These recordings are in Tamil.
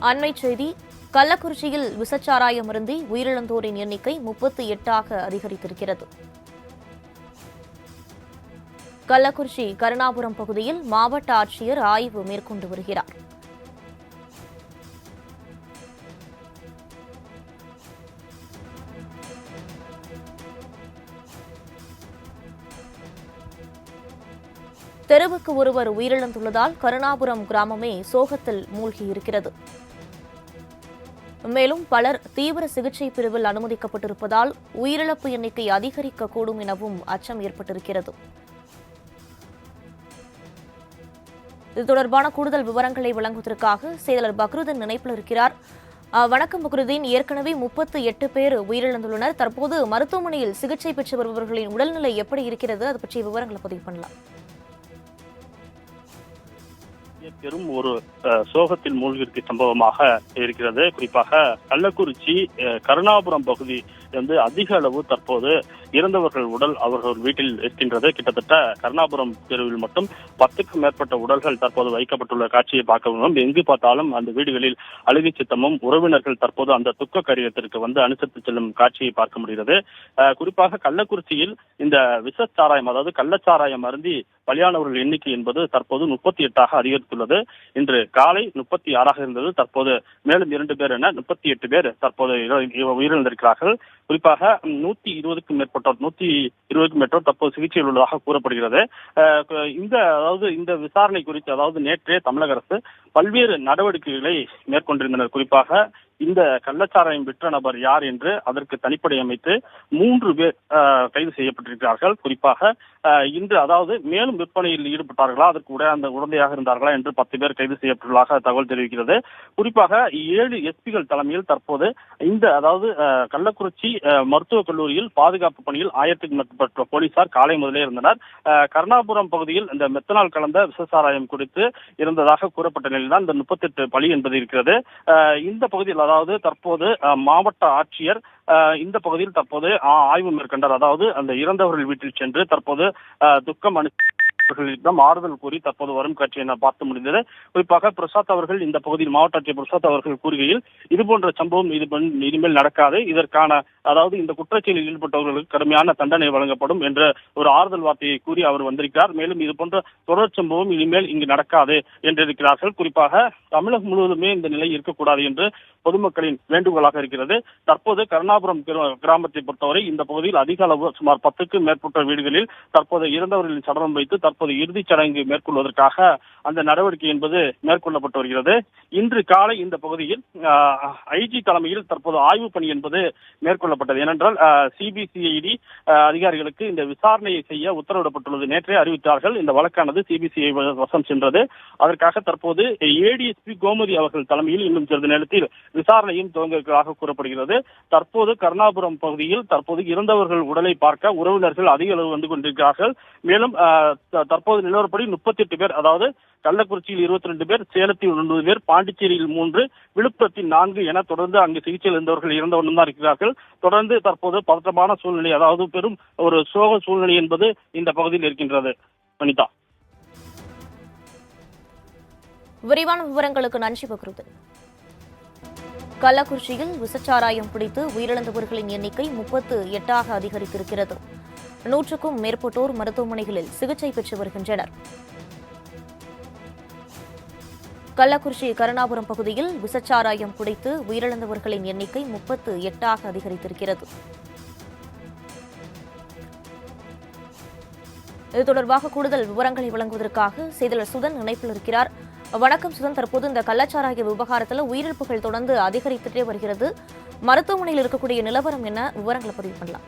அண்மைச் செய்தி கள்ளக்குறிச்சியில் விசச்சாராயம் அருந்தி உயிரிழந்தோரின் எண்ணிக்கை முப்பத்தி எட்டாக அதிகரித்திருக்கிறது. கள்ளக்குறிச்சி கருணாபுரம் பகுதியில் மாவட்ட ஆட்சியர் ஆய்வு மேற்கொண்டு வருகிறார். தெருவுக்கு ஒருவர் உயிரிழந்துள்ளதால் கருணாபுரம் கிராமமே சோகத்தில் மூழ்கியிருக்கிறது. மேலும் பலர் தீவிர சிகிச்சை பிரிவில் அனுமதிக்கப்பட்டிருப்பதால் உயிரிழப்பு எண்ணிக்கை அதிகரிக்கக்கூடும் எனவும் அச்சம் ஏற்பட்டிருக்கிறது. இது தொடர்பான கூடுதல் விவரங்களை வழங்குவதற்காக செயலர் பக்ருதன் நினைப்பில் இருக்கிறார். அஹ், வணக்கம் பக்ருதீன். ஏற்கனவே முப்பத்து எட்டு பேர் உயிரிழந்துள்ளனர். தற்போது மருத்துவமனையில் சிகிச்சை பெற்று வருபவர்களின் உடல்நிலை எப்படி இருக்கிறது? அது பற்றிய விவரங்களை பதிவு பண்ணலாம். பெரும் ஒரு சோகத்தில் மூழ்கிற்கு சம்பவமாக இருக்கிறது. குறிப்பாக கள்ளக்குறிச்சி கருணாபுரம் பகுதி வந்து அதிக அளவு தற்போது இறந்தவர்கள் உடல் அவர்கள் வீட்டில் இருக்கின்றது. கிட்டத்தட்ட கருணாபுரம் தெருவில் மட்டும் பத்துக்கும் மேற்பட்ட உடல்கள் தற்போது வைக்கப்பட்டுள்ள காட்சியை பார்க்க முடியும் எங்கு பார்த்தாலும் அந்த வீடுகளில் அழுகை சித்தமும் உறவினர்கள் தற்போது அந்த துக்க கரியத்திற்கு வந்து அனுசரித்து செல்லும் காட்சியை பார்க்க முடிகிறது. குறிப்பாக கள்ளக்குறிச்சியில் இந்த விஷச்சாராயம் அதாவது கள்ளச்சாராயம் அருந்தி பலியானவர்கள் எண்ணிக்கை என்பது தற்போது முப்பத்தி எட்டாக அதிகரித்துள்ளது. இன்று காலை முப்பத்தி ஆறாக இருந்தது. தற்போது மேலும் இரண்டு பேர் என முப்பத்தி எட்டு பேர் தற்போது உயிரிழந்திருக்கிறார்கள். குறிப்பாக நூத்தி இருபதுக்கும் மேற்பட்டோர் நூத்தி இருபதுக்கும் மேற்பட்டோர் தற்போது சிகிச்சையில் உள்ளதாக கூறப்படுகிறது. அஹ் இந்த அதாவது இந்த விசாரணை குறித்து அதாவது நேற்றே தமிழக அரசு பல்வேறு நடவடிக்கைகளை மேற்கொண்டிருந்தனர். குறிப்பாக இந்த கள்ளச்சாராயம் விற்ற நபர் யார் என்று அதற்கு தனிப்படை அமைத்து மூன்று பேர் கைது செய்யப்பட்டிருக்கிறார்கள். குறிப்பாக இன்று அதாவது மேலும் விற்பனையில் ஈடுபட்டார்களா அதற்கு உடைய அந்த உடந்தையாக இருந்தார்களா என்று பத்து பேர் கைது செய்யப்பட்டுள்ளதாக தகவல் தெரிவிக்கிறது. குறிப்பாக ஏழு எஸ்பிகள் தலைமையில் தற்போது இந்த அதாவது அஹ், கள்ளக்குறிச்சி மருத்துவக் கல்லூரியில் பாதுகாப்பு பணியில் ஆயிரத்துக்கும் மேற்பட்ட போலீசார் காலை முதலே இருந்தனர். கர்ணாபுரம் கருணாபுரம் பகுதியில் இந்த மெத்தனால் கலந்த விசசாராயம் குறித்து இருந்ததாக கூறப்பட்ட நிலையில் தான் இந்த முப்பத்தெட்டு பலி என்பது இருக்கிறது. இந்த பகுதியில் அதாவது தற்போது மாவட்ட ஆட்சியர் இந்த பகுதியில் தற்போது ஆய்வு மேற்கொண்டார். அதாவது அந்த இறந்தவர்கள் வீட்டில் சென்று தற்போது துக்கம் அனு அவர்களிடம் ஆறுதல் கூறி தற்போது வரும் காட்சியை நான் பார்த்து முடிந்தது. குறிப்பாக பிரசாத் அவர்கள் இந்த பகுதியில் மாவட்ட ஆட்சியர் பிரசாத் அவர்கள் கூறுகையில் இதுபோன்ற சம்பவம் இது இனிமேல் நடக்காது. இதற்கான அதாவது இந்த குற்றச்செயலில் ஈடுபட்டவர்களுக்கு கடுமையான தண்டனை வழங்கப்படும் என்ற ஒரு ஆறுதல் வார்த்தையை கூறி அவர் வந்திருக்கிறார். மேலும் இது போன்ற தொடர் சம்பவம் இனிமேல் இங்கு நடக்காது என்றிருக்கிறார்கள். குறிப்பாக தமிழகம் முழுவதுமே இந்த நிலை இருக்கக்கூடாது என்று பொதுமக்களின் வேண்டுகோளாக இருக்கிறது. தற்போது கருணாபுரம் கிராமத்தை பொறுத்தவரை இந்த பகுதியில் அதிக அளவு சுமார் பத்துக்கும் மேற்பட்ட வீடுகளில் தற்போது இறந்தவர்களின் சடலம் வைத்து தற்போது இறுதிச் சடங்கு மேற்கொள்வதற்காக அந்த நடவடிக்கை என்பது மேற்கொள்ளப்பட்டு வருகிறது. இன்று காலை இந்த பகுதியில் ஐஜி தலைமையில் தற்போது ஆய்வு பணி என்பது மேற்கொள்ளப்பட்டது. ஏனென்றால் சிபிசிஐடி அதிகாரிகளுக்கு இந்த விசாரணையை செய்ய உத்தரவிடப்பட்டுள்ளது. நேற்றே அறிவித்தார்கள் இந்த வழக்கானது சிபிசிஐ வசம் சென்றது. அதற்காக தற்போது ஏடிஎஸ்பி கோமதி அவர்கள் தலைமையில் இன்னும் சிறிது நேரத்தில் விசாரணையும் துவங்க கூறப்படுகிறது. தற்போது கருணாபுரம் பகுதியில் தற்போது இறந்தவர்கள் உடலை பார்க்க உறவினர்கள் அதிக அளவு வந்து கொண்டிருக்கிறார்கள். மேலும் ஆஹ், த- தற்போது நிலவரப்படி முப்பத்தி எட்டு பேர் அதாவது கள்ளக்குறிச்சியில் இருபத்தி ரெண்டு பேர் சேலத்தில் ஒன்பது பேர் பாண்டிச்சேரியில் மூன்று விழுப்புரத்தில் நான்கு என தொடர்ந்து அங்கு சிகிச்சையில் இருந்தவர்கள் இறந்த தான் இருக்கிறார்கள். தொடர்ந்து தற்போது பதற்றமான சூழ்நிலை அதாவது பெரும் ஒரு சோக சூழ்நிலை என்பது இந்த பகுதியில் இருக்கின்றது. வனிதா. விரிவான விவரங்களுக்கு நன்றி பகிர்ந்து கள்ளக்குறிச்சியில் விசச்சாராயம் பிடித்து உயிரிழந்தவர்களின் எண்ணிக்கை முப்பத்து எட்டாக அதிகரித்திருக்கிறது. நூற்றுக்கும் மேற்பட்டோர் மருத்துவமனைகளில் சிகிச்சை பெற்று வருகின்றனர். கள்ளக்குறிச்சி கருணாபுரம் பகுதியில் விசச்சாராயம் குடித்து உயிரிழந்தவர்களின் எண்ணிக்கை முப்பத்து எட்டாக அதிகரித்திருக்கிறது. இது தொடர்பாக கூடுதல் விவரங்களை வழங்குவதற்காக செய்தியாளர் சுதன் இணைப்பில் இருக்கிறார். வணக்கம் சுதன். தற்போது இந்த கள்ளச்சாராய விவகாரத்தில் உயிரிழப்புகள் தொடர்ந்து அதிகரித்துட்டே வருகிறது. மருத்துவமனையில் இருக்கக்கூடிய நிலவரம் என்ன? விவரங்களை பதிவு பண்ணலாம்.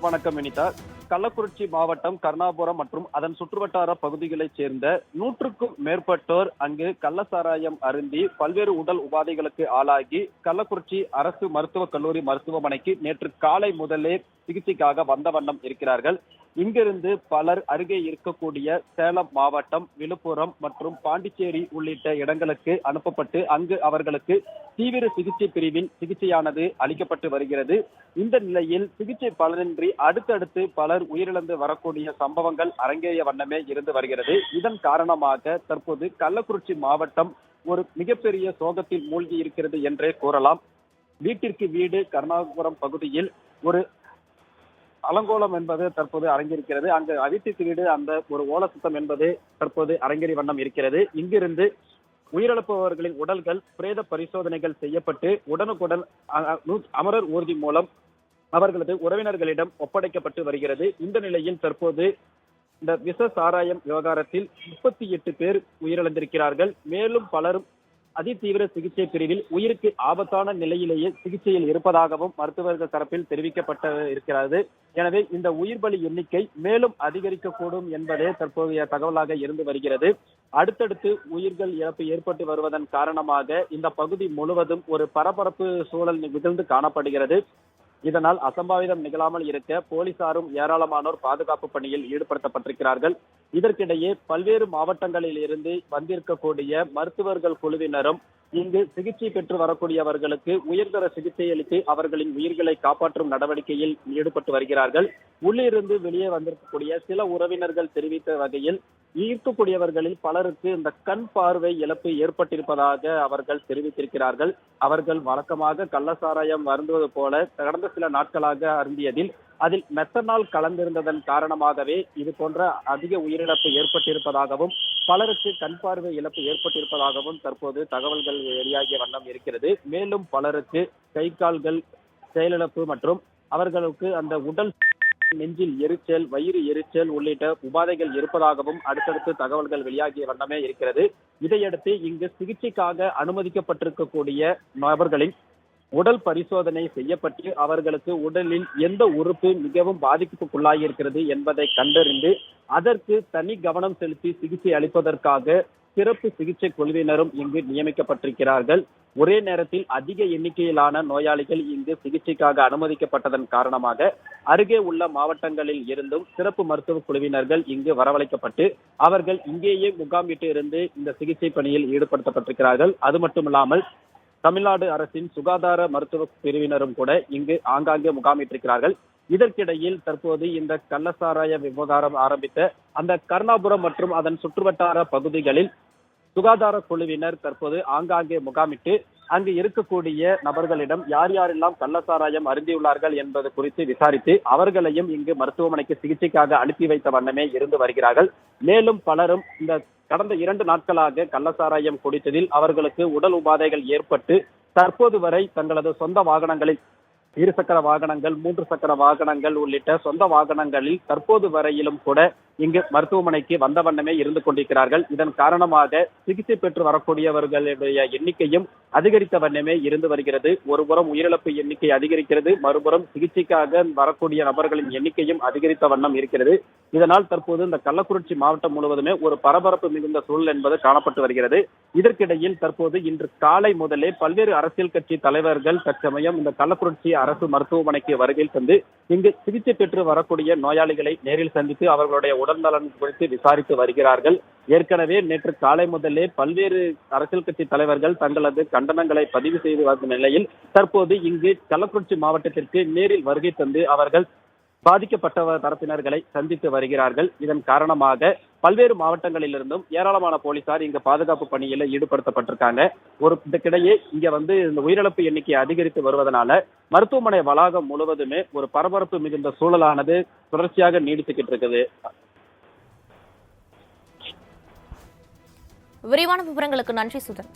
வணக்கம் வினிதா. கள்ளக்குறிச்சி மாவட்டம் கருணாபுரம் மற்றும் அதன் சுற்றுவட்டார பகுதிகளைச் சேர்ந்த நூற்றுக்கும் மேற்பட்டோர் அங்கு கள்ளசாராயம் அருந்தி பல்வேறு உடல் உபாதைகளுக்கு ஆளாகி கள்ளக்குறிச்சி அரசு மருத்துவக் கல்லூரி மருத்துவமனைக்கு நேற்று காலை முதலே சிகிச்சைக்காக வந்த வண்ணம் இருக்கிறார்கள். இங்கிருந்து பலர் அருகே இருக்கக்கூடிய சேலம் மாவட்டம் விழுப்புரம் மற்றும் பாண்டிச்சேரி உள்ளிட்ட இடங்களுக்கு அனுப்பப்பட்டு அங்கு அவர்களுக்கு தீவிர சிகிச்சை பிரிவின் சிகிச்சையானது அளிக்கப்பட்டு வருகிறது. இந்த நிலையில் சிகிச்சை பலனின்றி அடுத்தடுத்து பலர் பலர் உயிரிழந்து வரக்கூடிய சம்பவங்கள் அரங்கேறிய வண்ணமே இருந்து வருகிறது. இதன் காரணமாக தற்போது கள்ளக்குறிச்சி மாவட்டம் ஒரு மிகப்பெரிய சோகத்தில் மூழ்கி இருக்கிறது என்றே கூறலாம். வீட்டிற்கு வீடு கருணாபுரம் பகுதியில் ஒரு அலங்கோலம் என்பது தற்போது அரங்கிருக்கிறது அங்கு வீட்டிற்கு வீடு அந்த ஒரு ஓல சுத்தம் என்பது தற்போது அரங்கேறி வண்ணம் இருக்கிறது. இங்கிருந்து உயிரிழப்பவர்களின் உடல்கள் பிரேத பரிசோதனைகள் செய்யப்பட்டு உடனுக்குடன் அமரர் ஊர்தி மூலம் அவர்களது உறவினர்களிடம் ஒப்படைக்கப்பட்டு வருகிறது. இந்த நிலையில் தற்போது இந்த விச சாராயம் விவகாரத்தில் முப்பத்தி எட்டு பேர் உயிரிழந்திருக்கிறார்கள். மேலும் பலரும் அதிதீவிர சிகிச்சை பிரிவில் உயிருக்கு ஆபத்தான நிலையிலேயே சிகிச்சையில் இருப்பதாகவும் மருத்துவர்கள் தரப்பில் தெரிவிக்கப்பட்டது இருக்கிறது. எனவே இந்த உயிர் பலி எண்ணிக்கை மேலும் அதிகரிக்கக்கூடும் என்பதே தற்போதைய தகவலாக இருந்து வருகிறது. அடுத்தடுத்து உயிர்கள் இழப்பு ஏற்பட்டு வருவதன் காரணமாக இந்த பகுதி முழுவதும் ஒரு பரபரப்பு சூழல் நிகழ்ந்து காணப்படுகிறது. இதனால் அசம்பாவிதம் நிகழாமல் இருக்க போலீசாரும் ஏராளமானோர் பாதுகாப்பு பணியில் ஈடுபடுத்தப்பட்டிருக்கிறார்கள். இதற்கிடையே பல்வேறு மாவட்டங்களில் இருந்து வந்திருக்கக்கூடிய மருத்துவர்கள் குழுவினரும் இங்கு சிகிச்சை பெற்று வரக்கூடியவர்களுக்கு உயர்தர சிகிச்சை அளித்து அவர்களின் உயிர்களை காப்பாற்றும் நடவடிக்கையில் ஈடுபட்டு வருகிறார்கள். உள்ளிருந்து வெளியே வந்திருக்கக்கூடிய சில உறவினர்கள் தெரிவித்த வகையில் ஈர்க்கக்கூடியவர்களில் பலருக்கு இந்த கண் பார்வை இழப்பு ஏற்பட்டிருப்பதாக அவர்கள் தெரிவித்திருக்கிறார்கள். அவர்கள் வழக்கமாக கள்ளசாராயம் வருந்துவது போல கடந்த சில நாட்களாக அருந்தியதில் அதில் மெத்தனால் கலந்திருந்ததன் காரணமாகவே இது போன்ற அதிக உயிரிழப்பு ஏற்பட்டிருப்பதாகவும் பலருக்கு கண் பார்வை இழப்பு ஏற்பட்டிருப்பதாகவும் தற்போது தகவல்கள் வெளியாகிய வண்ணம் இருக்கிறது. மேலும் பலருக்கு கை கால்கள் செயலிழப்பு மற்றும் அவர்களுக்கு அந்த உடல் நெஞ்சில் எரிச்சல் வயிறு எரிச்சல் உள்ளிட்ட உபாதைகள் இருப்பதாகவும் அடுத்தடுத்து தகவல்கள் வெளியாகிய வண்ணமே இருக்கிறது. இதையடுத்து இங்கு சிகிச்சைக்காக அனுமதிக்கப்பட்டிருக்கக்கூடிய நபர்களின் உடல் பரிசோதனை செய்யப்பட்டு அவர்களுக்கு உடலில் எந்த உறுப்பு மிகவும் பாதிப்புக்குள்ளாகி இருக்கிறது என்பதை கண்டறிந்து அதற்கு தனி கவனம் செலுத்தி சிகிச்சை அளிப்பதற்காக சிறப்பு சிகிச்சை குழுவினரும் இங்கு நியமிக்கப்பட்டிருக்கிறார்கள். ஒரே நேரத்தில் அதிக எண்ணிக்கையிலான நோயாளிகள் இங்கு சிகிச்சைக்காக அனுமதிக்கப்பட்டதன் காரணமாக அருகே உள்ள மாவட்டங்களில் இருந்தும் சிறப்பு மருத்துவ குழுவினர்கள் இங்கு வரவழைக்கப்பட்டு அவர்கள் இங்கேயே முகாமிட்டு இருந்து இந்த சிகிச்சை பணியில் ஈடுபடுத்தப்பட்டிருக்கிறார்கள். அது மட்டுமில்லாமல் தமிழ்நாடு அரசின் சுகாதார மருத்துவ பிரிவினரும் கூட இங்கு ஆங்காங்கே முகாமிட்டிருக்கிறார்கள். இதற்கிடையில் தற்போது இந்த கள்ளசாராய விவகாரம் ஆரம்பித்த அந்த கருணாபுரம் மற்றும் அதன் சுற்றுவட்டார பகுதிகளில் சுகாதார குழுவினர் தற்போது ஆங்காங்கே முகாமிட்டு அங்கு இருக்கக்கூடிய நபர்களிடம் யார் யாரெல்லாம் கள்ளசாராயம் அருந்தியுள்ளார்கள் என்பது குறித்து விசாரித்து அவர்களையும் இங்கு மருத்துவமனைக்கு சிகிச்சைக்காக அனுப்பி வைத்த வண்ணமே இருந்து வருகிறார்கள். மேலும் பலரும் இந்த கடந்த இரண்டு நாட்களாக கள்ளசாராயம் குடித்ததில் அவர்களுக்கு உடல் உபாதைகள் ஏற்பட்டு தற்போது வரை தங்களது சொந்த வாகனங்களில் இருசக்கர வாகனங்கள் மூன்று சக்கர வாகனங்கள் உள்ளிட்ட சொந்த வாகனங்களில் தற்போது வரையிலும் கூட இங்கு மருத்துவமனைக்கு வந்த வண்ணமே இருந்து கொண்டிருக்கிறார்கள். இதன் காரணமாக சிகிச்சை பெற்று வரக்கூடியவர்களுடைய எண்ணிக்கையும் அதிகரித்த வண்ணமே இருந்து வருகிறது. ஒருபுறம் உயிரிழப்பு எண்ணிக்கை அதிகரிக்கிறது. மறுபுறம் சிகிச்சைக்காக வரக்கூடிய நபர்களின் எண்ணிக்கையும் அதிகரித்த வண்ணம் இருக்கிறது. இதனால் தற்போது இந்த கள்ளக்குறிச்சி மாவட்டம் முழுவதுமே ஒரு பரபரப்பு மிகுந்த சூழல் என்பது காணப்பட்டு வருகிறது. இதற்கிடையில் தற்போது இன்று காலை முதலே பல்வேறு அரசியல் கட்சி தலைவர்கள் தற்சமயம் இந்த கள்ளக்குறிச்சி அரசு மருத்துவமனைக்கு வருகை தந்து இங்கு சிகிச்சை பெற்று வரக்கூடிய நோயாளிகளை நேரில் சந்தித்து அவர்களுடைய உடல்நலன் குறித்து விசாரித்து வருகிறார்கள். ஏற்கனவே நேற்று காலை முதலே பல்வேறு அரசியல் கட்சி தலைவர்கள் தங்களது கண்டனங்களை பதிவு செய்து வந்த நிலையில் தற்போது இங்கு கள்ளக்குறிச்சி மாவட்டத்திற்கு நேரில் வருகை தந்து அவர்கள் பாதிக்கப்பட்ட தரப்பினர்களை சந்தித்து வருகிறார்கள். இதன் காரணமாக பல்வேறு மாவட்டங்களிலிருந்தும் ஏராளமான போலீசார் இங்க பாதுகாப்பு பணியில ஈடுபடுத்தப்பட்டிருக்காங்க. ஒரு இதற்கிடையே இங்க வந்து இந்த உயிரிழப்பு எண்ணிக்கை அதிகரித்து வருவதனால மருத்துவமனை வளாகம் முழுவதுமே ஒரு பரபரப்பு மிகுந்த சூழலானது தொடர்ச்சியாக நீடித்துக்கிட்டு இருக்குது. விரிவான விவரங்களுக்கு நன்றி சுதன்.